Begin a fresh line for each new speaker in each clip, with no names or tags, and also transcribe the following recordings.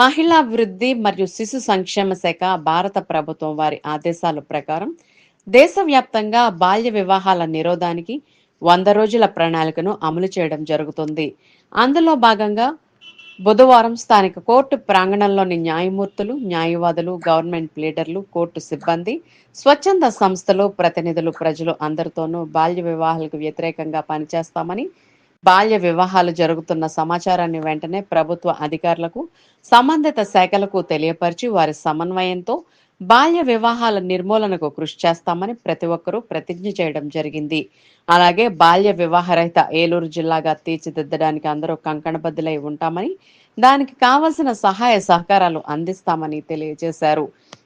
మహిళా వృద్ధి మరియు శిశు సంక్షేమ శాఖ భారత ప్రభుత్వం వారి ఆదేశాల ప్రకారం దేశవ్యాప్తంగా బాల్య వివాహాల నిరోధానికి వంద రోజుల ప్రణాళికను అమలు చేయడం జరుగుతుంది. అందులో భాగంగా బుధవారం స్థానిక కోర్టు ప్రాంగణంలోని న్యాయమూర్తులు న్యాయవాదులు గవర్నమెంట్ లీడర్లు కోర్టు సిబ్బంది స్వచ్ఛంద సంస్థలు ప్రతినిధులు ప్రజలు అందరితోనూ బాల్య వివాహాలకు వ్యతిరేకంగా పనిచేస్తామని బాల్య వివాహాలు జరుగుతున్న సమాచారాన్ని వెంటనే ప్రభుత్వ అధికారులకు సంబంధిత శాఖలకు తెలియపరిచి వారి సమన్వయంతో బాల్య వివాహాల నిర్మూలనకు కృషి చేస్తామని ప్రతి ఒక్కరూ ప్రతిజ్ఞ చేయడం జరిగింది. అలాగే బాల్య వివాహరహిత ఏలూరు జిల్లాగా తీర్చిదిద్దడానికి అందరూ కంకణబద్దులై ఉంటామని దానికి కావలసిన సహాయ సహకారాలు అందిస్తామని తెలియజేశారు.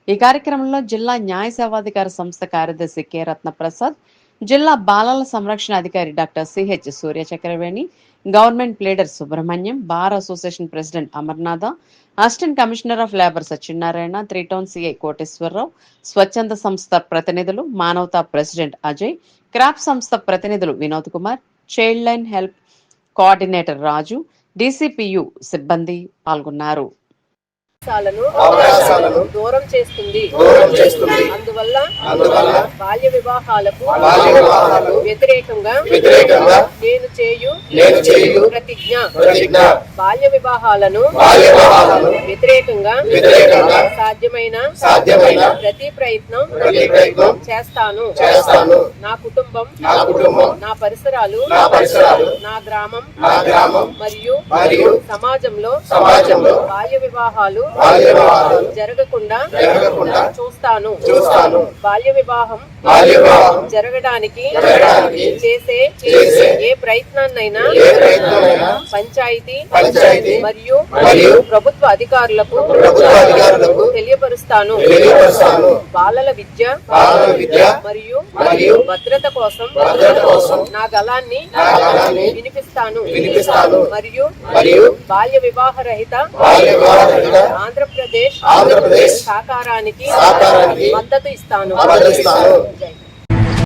ఈ కార్యక్రమంలో జిల్లా న్యాయ సేవాధికార సంస్థ కార్యదర్శి కె. రత్న ప్రసాద్ జిల్లా బాలల సంరక్షణ అధికారి doctor C H Surya Chakraveni government pleader Subrahmanyam bar association president Amarnatha assistant commissioner of labour Satyanarayana three town C I Koteswararao స్వచ్ఛంద సంస్థ ప్రతినిధులు మానవతా ప్రెసిడెంట్ అజయ్ క్రాప్ సంస్థ ప్రతినిధులు Vinod Kumar child line help coordinator Raju D C P U సిబ్బంది పాల్గొన్నారు.
అవకాశాలను
అవకాశాలను
దూరం చేస్తుంది.
దూరం చేస్తుంది.
అందువల్ల
అందువల్ల
బాల్య వివాహాలకు
బాల్య వివాహాలు
వ్యతిరేకంగా
వ్యతిరేకంగా
నేను చేయు ప్రతిజ్ఞ.
ప్రతిజ్ఞ.
బాల్య వివాహాలను
బాల్య వివాహాలను
వ్యతిరేకంగా
వ్యతిరేకంగా
సాధ్యమైన
సాధ్యమైన
ప్రతి ప్రయత్నం
ప్రతి ప్రయత్నం
చేస్తాను.
చేస్తాను.
నా కుటుంబం
నా కుటుంబం
నా పరిసరాలు
నా పరిసరాలు
నా గ్రామం
నా గ్రామం
మరియు
మరియు
సమాజంలో
సమాజంలో
బాల్య వివాహాలు
బాల్య వివాహాలు
జరగకుండా
జరగకుండా
చూస్తాను.
చూస్తాను.
బాల్య వివాహం
బాల్య వివాహం
జరగడానికి చేసే
చేసే
ఏ ప్రయత్నాన్నైనా
ఏ ప్రయత్నమైనా
పంచాయతీ
పంచాయతీ
మరియు ప్రభుత్వ అధికారులకు
ప్రభుత్వ అధికారులకు
తెలియపరుస్తాను. బాలల విద్య
బాలల విద్య
మరియు
మరియు
భద్రత కోసం
భద్రత కోసం
నా గలాన్ని వినిపిస్తాను.
వినిపిస్తాను.
మరియు
మరియు
బాల్య వివాహ రహిత ఆంధ్రప్రదేశ్
ఆంధ్రప్రదేశ్
సాకారానికి
సాకారానికి
మద్దతు ఇస్తాను.